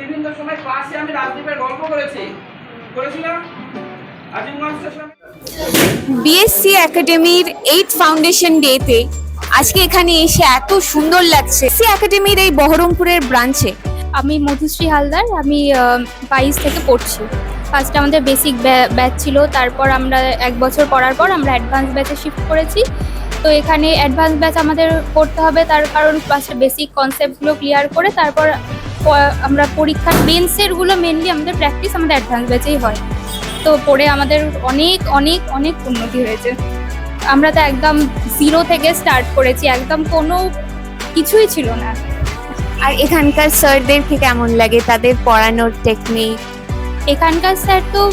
বিভিন্ন সময় ক্লাসে আমি রাজদীপের গল্প করেছি। করেছিলাম? বিএসসি একাডেমির এইট ফাউন্ডেশন ডেতে আজকে এখানে এসে এত সুন্দর লাগছে। সি একাডেমির এই বহরমপুরের ব্রাঞ্চে আমি মধুশ্রী হালদার আমি বাইশ থেকে পড়ছি। ফার্স্ট আমাদের বেসিক ব্যাচ ছিল তারপর আমরা এক বছর পড়ার পর আমরা অ্যাডভান্স ব্যাচে শিফট করেছি। তো এখানে অ্যাডভান্স ব্যাচ আমাদের করতে হবে তার কারণ ফার্স্ট বেসিক কনসেপ্টগুলো ক্লিয়ার করে তারপর আমরা পরীক্ষার মেন্সেরগুলো মেনলি আমাদের প্র্যাকটিস আমাদের অ্যাডভান্স ব্যাচেই হয়। তো পড়ে আমাদের অনেক অনেক অনেক উন্নতি হয়েছে। আমরা তো একদম জিরো থেকে স্টার্ট করেছি একদম কোনো কিছুই ছিল না। আর এখানকার স্যারদেরকে কেমন লাগে? তাদের পড়ানোর টেকনিক এখানকার স্যার তো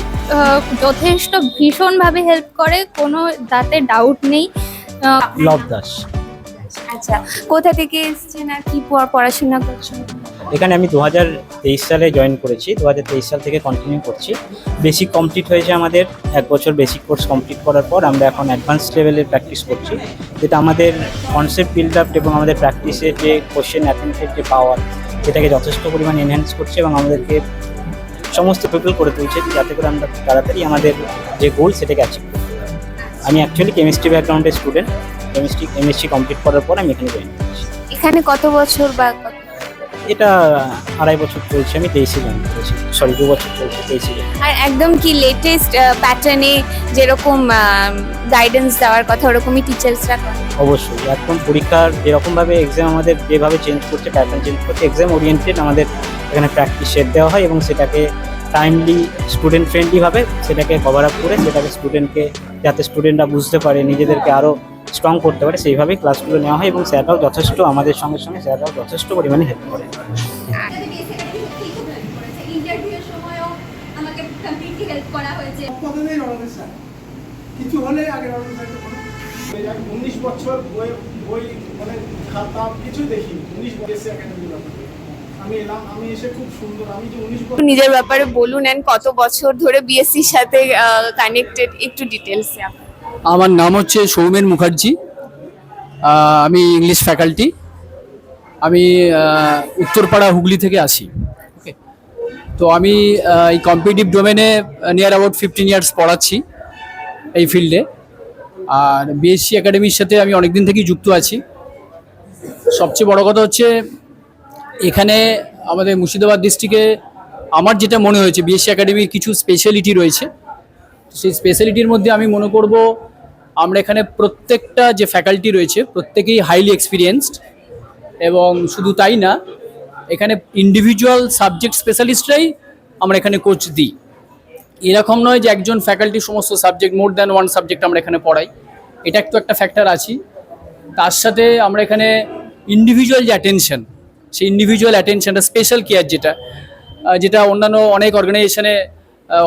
যথেষ্ট ভীষণভাবে হেল্প করে কোনো তাতে ডাউট নেই। লব দাস আচ্ছা কোথা থেকে এসছেন আর কি পড়া- পড়াশোনা করছেন? এখানে আমি দু হাজার তেইশ সালে জয়েন করেছি দু হাজার তেইশ সাল থেকে কন্টিনিউ করছি। বেসিক কমপ্লিট হয়েছে আমাদের, এক বছর বেসিক কোর্স কমপ্লিট করার পর আমরা এখন অ্যাডভান্স লেভেলের প্র্যাকটিস করছি। যেটা আমাদের কনসেপ্ট বিল্ড আপ এবং আমাদের প্র্যাকটিসের যে কোশ্চেন অ্যাটেম্পের যে পাওয়ার সেটাকে যথেষ্ট পরিমাণ এনহ্যান্স করছে এবং আমাদেরকে সমস্ত পিপল করে তুলছে যাতে করে আমরা তাড়াতাড়ি আমাদের যে গোল সেটাকে অ্যাচিভ করি আমি অ্যাকচুয়ালি কেমিস্ট্রি ব্যাকগ্রাউন্ডের স্টুডেন্ট কেমিস্ট্রি কমপ্লিট করার পর আমি এখানে জয়েন করেছি। এখানে কত বছর বা কত- এটা আড়াই বছর চলছে আমি তেইশে করেছি সরি দু বছর চলছে তেইশে আর একদম কি লেটেস্ট প্যাটার্নে যেরকম গাইডেন্স দেওয়ার কথা ওরকমই টিচার্সরা অবশ্যই একদম পরীক্ষার যেরকমভাবে এক্সাম আমাদের যেভাবে চেঞ্জ করছে প্যাটার্ন চেঞ্জ করছে এক্সাম ওরিয়েন্টেড আমাদের এখানে প্র্যাকটিস সেট দেওয়া হয় এবং সেটাকে টাইমলি স্টুডেন্ট ফ্রেন্ডলিভাবে সেটাকে কভার আপ করে সেটাকে স্টুডেন্টকে যাতে স্টুডেন্টরা বুঝতে পারে নিজেদেরকে আরও স্ট্রং করতে পারে সেইভাবেই ক্লাসগুলো নেওয়া হয় এবং স্যাররাও যথেষ্ট আমাদের সঙ্গে সঙ্গে স্যাররাও যথেষ্ট পরিমাণে হেল্প করে। কিছু হলে আগে উনিশ বছর বই বই মানে খাতা কিছু দেখিনি উনিশ বছর একাডেমি আমি এলাম আমি এসে খুব সুন্দর আমি যে উনিশ নিজের ব্যাপারে বলুন এন্ড কত বছর ধরে বিএসসির সাথে কানেক্টেড একটু ডিটেলসে আমার নাম হচ্ছে সৌমেন মুখার্জি। আমি ইংলিশ ফ্যাকাল্টি। আমি উত্তরপাড়া হুগলি থেকে আসি। ওকে তো আমি এই কম্পিটিভ ডোমেনে নিয়ার অ্যাবাউট ফিফটিন ইয়ার্স পড়াচ্ছি এই ফিল্ডে আর বিএসসি একাডেমির সাথে আমি অনেক দিন থেকেই যুক্ত আছি। সবচেয়ে বড় কথা হচ্ছে, এখানে আমাদের মুর্শিদাবাদ ডিস্ট্রিক্টে আমার যেটা মনে হয়েছে বিএসসি একাডেমির কিছু স্পেশালিটি রয়েছে। সেই স্পেশালিটির মধ্যে আমি মনে করব আমরা এখানে প্রত্যেকটা যে ফ্যাকাল্টি রয়েছে, প্রত্যেকেই হাইলি এক্সপিরিয়েন্সড এবং শুধু তাই না, এখানে ইন্ডিভিজুয়াল সাবজেক্ট স্পেশালিস্টরাই আমরা এখানে কোচ দিই। এরকম নয় যে একজন ফ্যাকাল্টি সমস্ত subject more than one subject আমরা এখানে পড়াই। এটা একটু একটা ফ্যাক্টর আছি তার সাথে আমরা এখানে ইন্ডিভিজুয়াল যে অ্যাটেনশন সেই ইন্ডিভিজুয়াল অ্যাটেনশনটা স্পেশাল কেয়ার যেটা যেটা অন্যান্য অনেক অর্গানাইজেশনে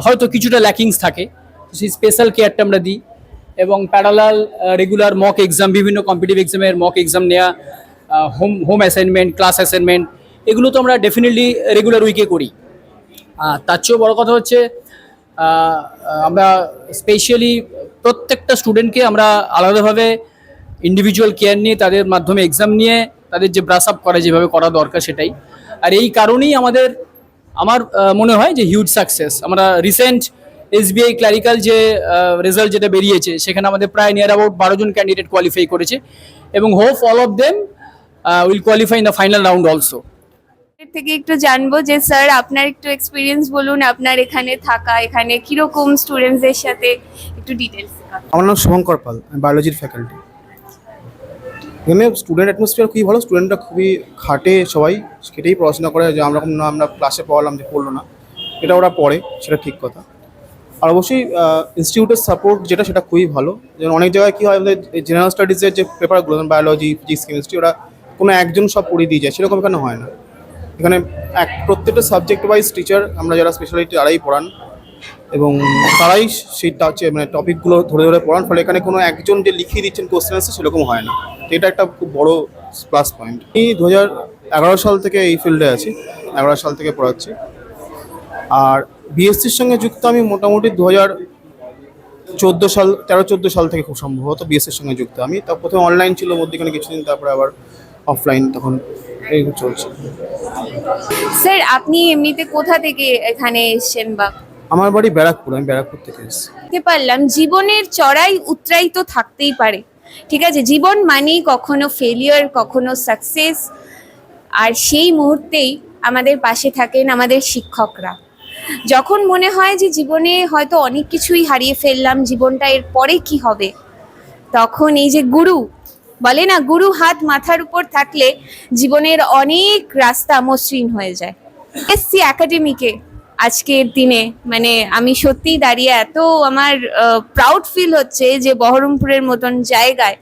হয়তো কিছুটা ল্যাকিংস থাকে। সেই স্পেশাল কেয়ারটা আমরা দিই। এবং প্যারালাল রেগুলার মক এক্সাম বিভিন্ন কম্পিটিভ এক্সামের মক এক্সাম নেওয়া home home assignment class assignment এগুলো তো আমরা ডেফিনেটলি রেগুলার উইকে করি। তার চেয়েও বড় কথা হচ্ছে আমরা স্পেশালি প্রত্যেকটা স্টুডেন্টকে আমরা আলাদাভাবে ইন্ডিভিজুয়াল কেয়ার নিয়ে, তাদের মাধ্যমে এক্সাম নিয়ে, তাদের যে ব্রাশ আপ করা, যেভাবে করা দরকার সেটাই। আর এই কারণেই আমাদের, আমার মনে হয় যে হিউজ সাকসেস আমরা রিসেন্ট এসবিআই ক্লারিক্যাল যে রেজাল্ট যেটা বেরিয়েছে সেখানে আমাদের প্রায় নিয়ার অ্যাবাউট বারো জন ক্যান্ডিডেট কোয়ালিফাই করেছে এবং hope all of them will qualify in the final round also থেকে একটু জানব যে স্যার আপনার একটু এক্সপিরিয়েন্স বলুন আপনার এখানে থাকা এখানে কীরকম স্টুডেন্টসদের সাথে একটু ডিটেলস আমার নাম শুভঙ্কর পাল আমি বায়োলজির ফ্যাকাল্টি এখানে স্টুডেন্ট অ্যাটমসফিয়ার খুবই ভালো স্টুডেন্টরা খুবই খাটে সবাই কেটেই পড়াশোনা করে যে আমরা না আমরা ক্লাসে পড়ালাম যে পড়ল না। এটা ওরা পড়ে সেটা ঠিক কথা। আর অবশ্যই ইনস্টিটিউটের সাপোর্ট যেটা, সেটা খুবই ভালো। যেমন অনেক জায়গায় কী হয়, আমাদের জেনারেল স্টাডিজের যে পেপারগুলো যেমন বায়োলজি ফিজিক্স কেমিস্ট্রি ওরা কোনো একজন সব পড়িয়ে দিয়ে যায়, সেরকম এখানে হয় না। এখানে এক, প্রত্যেকটা সাবজেক্ট ওয়াইজ টিচার আমরা যারা স্পেশালিটি তারাই পড়ান। এবং তারাই সেই মানে টপিকগুলো ধরে ধরে পড়ান, ফলে এখানে কোনো একজন যে লিখিয়ে দিচ্ছেন কোশ্চেন আছে সেরকম হয় না। এটা একটা খুব বড় প্লাস পয়েন্ট আমি দু হাজার এগারো সাল থেকে এই ফিল্ডে আছি, এগারো সাল থেকে পড়াচ্ছি। আর বিএসসির সঙ্গে যুক্ত আমি মোটামুটি দু হাজার চোদ্দ সাল তেরো চোদ্দ সাল থেকে খুব সম্ভবত বিএসসির সঙ্গে যুক্ত আমি। তা প্রথমে অনলাইন ছিল মধ্যেখানে কিছুদিন তারপরে আবার অফলাইন তখন এই চলছে। স্যার আপনি এমনিতে কোথা থেকে এখানে এসেছেন বা? আমার বাড়ি ব্যারাকপুর আমি ব্যারাকপুর থেকে এসেছি। পারলাম জীবনের চড়াই উতরাই তো থাকতেই পারে। ঠিক আছে জীবন মানেই কখনো ফেলিয়ার কখনো সাকসেস আর সেই মুহূর্তেই আমাদের পাশে থাকেন আমাদের শিক্ষকরা। যখন মনে হয় যে জীবনে হয়তো অনেক কিছুই হারিয়ে ফেললাম, জীবনটা এর পরে কি হবে? তখন এই যে গুরু, বলে না, গুরু হাত মাথার উপর থাকলে জীবনের অনেক রাস্তা মসৃণ হয়ে যায়। এসসি একাডেমিকে আজকের দিনে। মানে আমি সত্যিই দাঁড়িয়ে এত আমার প্রাউড ফিল হচ্ছে যে বহরমপুরের মতন জায়গায়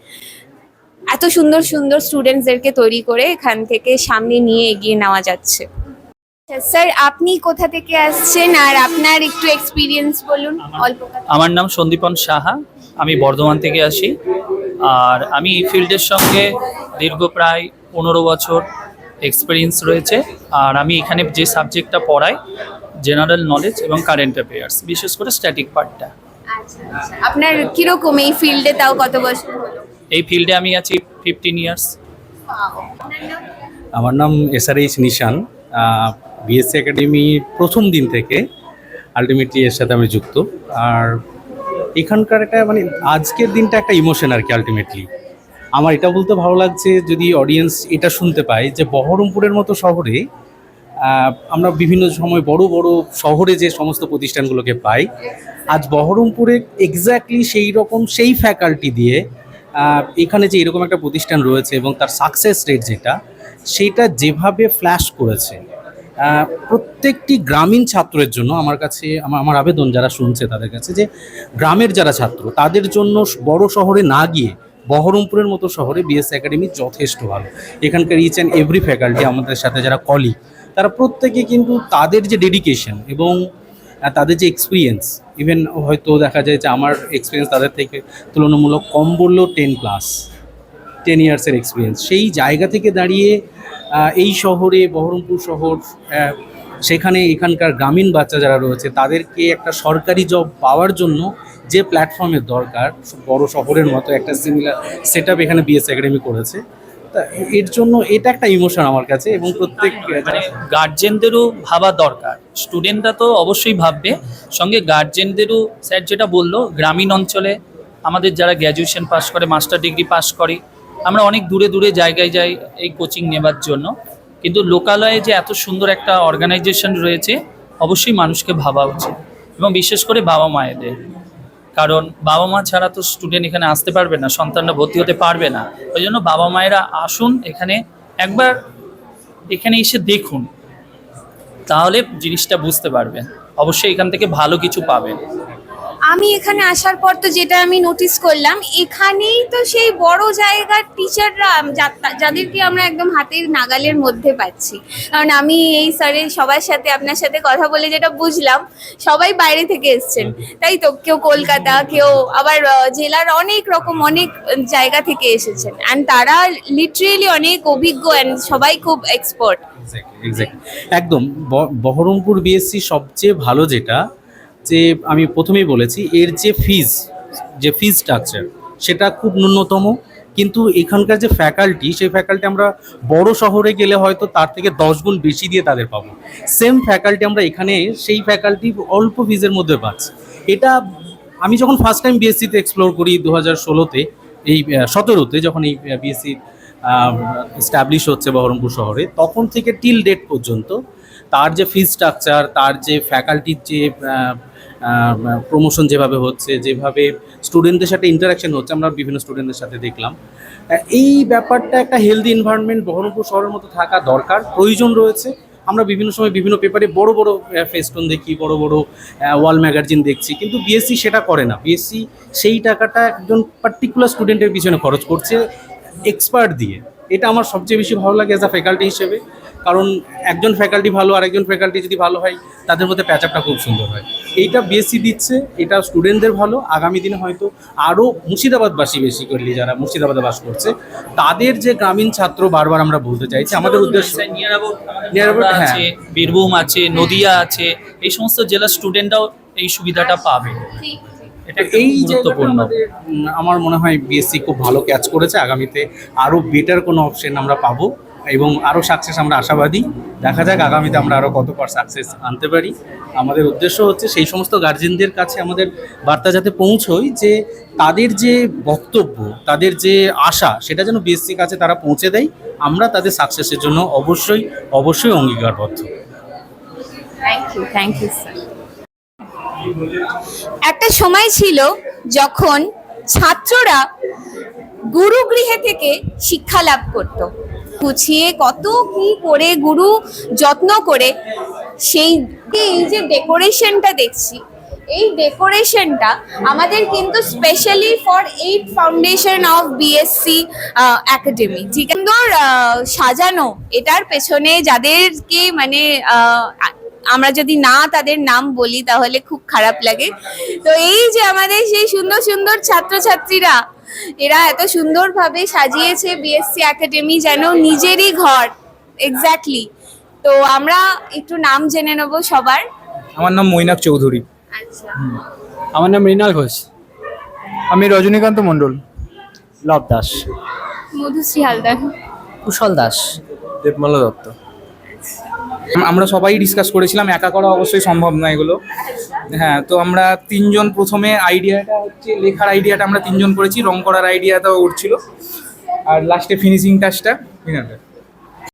এত সুন্দর সুন্দর স্টুডেন্টসদেরকে তৈরি করে এখান থেকে সামনে নিয়ে এগিয়ে নেওয়া যাচ্ছে। স্যার আপনি কোথা থেকে আসছেন? আর আপনার একটু এক্সপিরিয়েন্স বলুন অল্প আমার নাম সন্দীপন সাহা আমি বর্ধমান থেকে আসি। আর আমি এই ফিল্ডের সঙ্গে দীর্ঘ প্রায় পনেরো বছর এক্সপিরিয়েন্স রয়েছে। আর আমি এখানে যে সাবজেক্টটা পড়াই জেনারেল নলেজ এবং কারেন্ট অ্যাফেয়ার্স বিশেষ করে স্ট্যাটিক পার্টটা আচ্ছা আচ্ছা। আপনার কীরকম এই ফিল্ডে তাও কত বছর এই ফিল্ডে আমি আছি ফিফটিন ইয়ার্স আমার নাম? S R H Nishan. BSC academy প্রথম দিন থেকে আলটিমেটলি এর সাথে আমি যুক্ত। আর এখানকার একটা মানে আজকের দিনটা একটা ইমোশন আর কি আলটিমেটলি আমার এটা বলতে ভালো লাগছে যদি অডিয়েন্স এটা শুনতে পায় যে বহরমপুরের মতো শহরে আমরা বিভিন্ন সময় বড় বড় শহরে যে সমস্ত প্রতিষ্ঠানগুলোকে পাই, আজ বহরমপুরে এক্স্যাক্টলি সেই রকম সেই ফ্যাকাল্টি দিয়ে এখানে যে এরকম একটা প্রতিষ্ঠান রয়েছে এবং তার সাকসেস রেট যেটা, সেটা যেভাবে ফ্ল্যাশ করেছে প্রত্যেকটি গ্রামীণ ছাত্রের জন্য আমার কাছে, আমার আবেদন যারা শুনছে তাদের কাছে যে গ্রামের যারা ছাত্র, তাদের জন্য বড় শহরে না গিয়ে বহরমপুরের মতো শহরে বিএস একাডেমি যথেষ্ট ভালো। এখানকার ইচ অ্যান্ড এভরি ফ্যাকাল্টি আমাদের সাথে যারা কলি তারা প্রত্যেকে কিন্তু তাদের যে ডেডিকেশন এবং তাদের যে এক্সপিরিয়েন্স ইভেন হয়তো দেখা যায় যে আমার এক্সপিরিয়েন্স তাদের থেকে তুলনামূলক কম বললেও টেন প্লাস টেন ইয়ার্সের এক্সপিরিয়েন্স সেই জায়গা থেকে দাঁড়িয়ে এই শহরে, বহরমপুর শহর সেখানে এখানকার গ্রামীণ বাচ্চা যারা রয়েছে, তাদেরকে একটা সরকারি জব পাওয়ার জন্য যে প্ল্যাটফর্মের দরকার, বড় শহরের মতো একটা সিমিলার সেট এখানে বিএস একাডেমি করেছে। তা এর জন্য এটা একটা ইমোশন আমার কাছে এবং প্রত্যেক মানে গার্জেনদেরও ভাবা দরকার। স্টুডেন্টরা তো অবশ্যই ভাববে। সঙ্গে গার্জেনদেরও স্যার যেটা বলল, গ্রামীণ অঞ্চলে আমাদের যারা গ্র্যাজুয়েশন পাস করে মাস্টার ডিগ্রি পাস করে আমরা অনেক দূরে দূরে জায়গায় যাই এই কোচিং নেবার জন্য। কিন্তু লোকালয়ে যে এত সুন্দর একটা অর্গানাইজেশন রয়েছে, অবশ্যই মানুষকে ভাবা উচিত। এবং বিশেষ করে বাবা মায়েদের। কারণ বাবা মা ছাড়া তো স্টুডেন্ট এখানে আসতে পারবে না, সন্তানরা ভর্তি হতে পারবে না। ওই জন্য বাবা মায়েরা আসুন এখানে, একবার এখানে এসে দেখুন। তাহলে জিনিসটা বুঝতে পারবেন। অবশ্যই এখান থেকে ভালো কিছু পাবেন। আমি এখানে আসার পর তো যেটা আমি নোটিস করলাম, এখানেই তো সেই বড় জায়গার টিচাররা যাদেরকে আমরা একদম হাতের নাগালের মধ্যে পাচ্ছি। কারণ আমি এই স্যারের সবার সাথে, আপনার সাথে কথা বলে যেটা বুঝলাম, সবাই বাইরে থেকে এসছেন। তাই তো, কেউ কলকাতা, কেউ আবার জেলার অনেক রকম, অনেক জায়গা থেকে এসেছেন। অ্যান্ড তারা লিটারেলি অনেক অভিজ্ঞ অ্যান্ড সবাই খুব এক্সপার্ট একদম বহরমপুর বিএসসি সবচেয়ে ভালো যেটা যে আমি প্রথমেই বলেছি, এর যে ফিজ যে ফিজ স্ট্রাকচার সেটা খুব ন্যূনতম। কিন্তু এখানকার যে ফ্যাকাল্টি সেই ফ্যাকাল্টি আমরা বড় শহরে গেলে হয়তো তার থেকে দশ গুণ বেশি দিয়ে তাদের পাবো। সেম ফ্যাকাল্টি আমরা এখানে, সেই ফ্যাকাল্টি অল্প ফিজের মধ্যে পাচ্ছি। এটা আমি যখন ফার্স্ট টাইম বিএসসিতে এক্সপ্লোর করি দু হাজার ষোলোতে, এই সতেরোতে যখন এই বিএসসি স্ট্যাবলিশ হচ্ছে বহরমপুর শহরে, তখন থেকে টিল ডেট পর্যন্ত তার যে ফিজ স্ট্রাকচার তার যে ফ্যাকাল্টির যে প্রমোশন যেভাবে হচ্ছে, যেভাবে স্টুডেন্টদের সাথে ইন্টারাকশন হচ্ছে, আমরা বিভিন্ন স্টুডেন্টদের সাথে দেখলাম। এই ব্যাপারটা একটা হেলদি এনভায়রনমেন্ট বহরমপুর শহরের মতো থাকা দরকার, প্রয়োজন রয়েছে। আমরা বিভিন্ন সময় বিভিন্ন পেপারে বড় বড় ফেস্টন দেখি, বড় বড় ওয়াল ম্যাগাজিন দেখছি, কিন্তু বিএসসি সেটা করে না। বিএসসি সেই টাকাটা একজন পার্টিকুলার স্টুডেন্টের পিছনে খরচ করছে এক্সপার্ট দিয়ে। এটা আমার সবচেয়ে বেশি ভালো লাগে অ্যাজ আ ফ্যাকাল্টি হিসেবে। কারণ একজন ফ্যাকাল্টি ভালো আর একজন ফ্যাকাল্টি যদি ভালো হয় তাদের মধ্যে প্যাচআপটা খুব সুন্দর হয়। এইটা বিএসসি দিচ্ছে এটা স্টুডেন্টদের ভালো আগামী দিনে হয়তো আরও মুর্শিদাবাদবাসী বেশি করলি যারা মুর্শিদাবাদে বাস করছে। তাদের যে গ্রামীণ ছাত্র বারবার আমরা বলতে চাইছি আমাদের উদ্দেশ্য হ্যাঁ। আছে বীরভূম আছে নদিয়া আছে এই সমস্ত জেলার স্টুডেন্টরাও এই সুবিধাটা পাবে। এটা এই গুরুত্বপূর্ণ। আমার মনে হয় বিএসসি খুব ভালো ক্যাচ করেছে। আগামীতে আরও বেটার কোনো অপশন আমরা পাবো এবং আরও সাকসেস আমরা আশাবাদী। দেখা যাক আগামীতে আমরা আরও কত পর সাকসেস আনতে পারি। আমাদের উদ্দেশ্য হচ্ছে সেই সমস্ত গার্জেনদের কাছে আমাদের বার্তা যাতে পৌঁছয় যে তাদের যে বক্তব্য তাদের যে আশা সেটা যেন বিএসসির কাছে তারা পৌঁছে দেয়। আমরা তাদের সাকসেসের জন্য অবশ্যই অবশ্যই অঙ্গীকারবদ্ধ। Thank you thank you sir সময় ছিল যখন ছাত্ররা গুরুগৃহে থেকে শিক্ষা লাভ করত। গুছিয়ে কত কি করে গুরু যত্ন করে, সেই এই যে ডেকোরেশনটা দেখছি, এই ডেকোরেশনটা আমাদের কিন্তু specially for eight foundation of BSc academy ঠিক সুন্দর সাজানো, এটার পেছনে যাদেরকে মানে আমরা যদি না তাদের নাম বলি তাহলে খুব খারাপ লাগে। তো এই যে আমাদের সেই সুন্দর সুন্দর ছাত্রছাত্রীরা এরা এত সুন্দরভাবে সাজিয়েছে বিএসসি একাডেমি যেন নিজেরই ঘর। এক্স্যাক্টলি তো আমরা একটু নাম জেনে নেব সবার। আমার নাম মৈনাক চৌধুরী। আচ্ছা। আমার নাম মৃণাল ঘোষ। আমি রজনীকান্ত মণ্ডল। লব দাস। মধুশ্রী হালদার। কুশল দাস। দেবমালা দত্ত। আমরা সবাই ডিসকাস করেছিলাম, একা করা অবশ্যই সম্ভব নয় এগুলো। হ্যাঁ তো আমরা তিনজন প্রথমে আইডিয়াটা হচ্ছে, লেখার আইডিয়াটা আমরা তিনজন করেছি, রং করার আইডিয়াটাও উঠছিল। আর লাস্টে ফিনিশিং টাচটা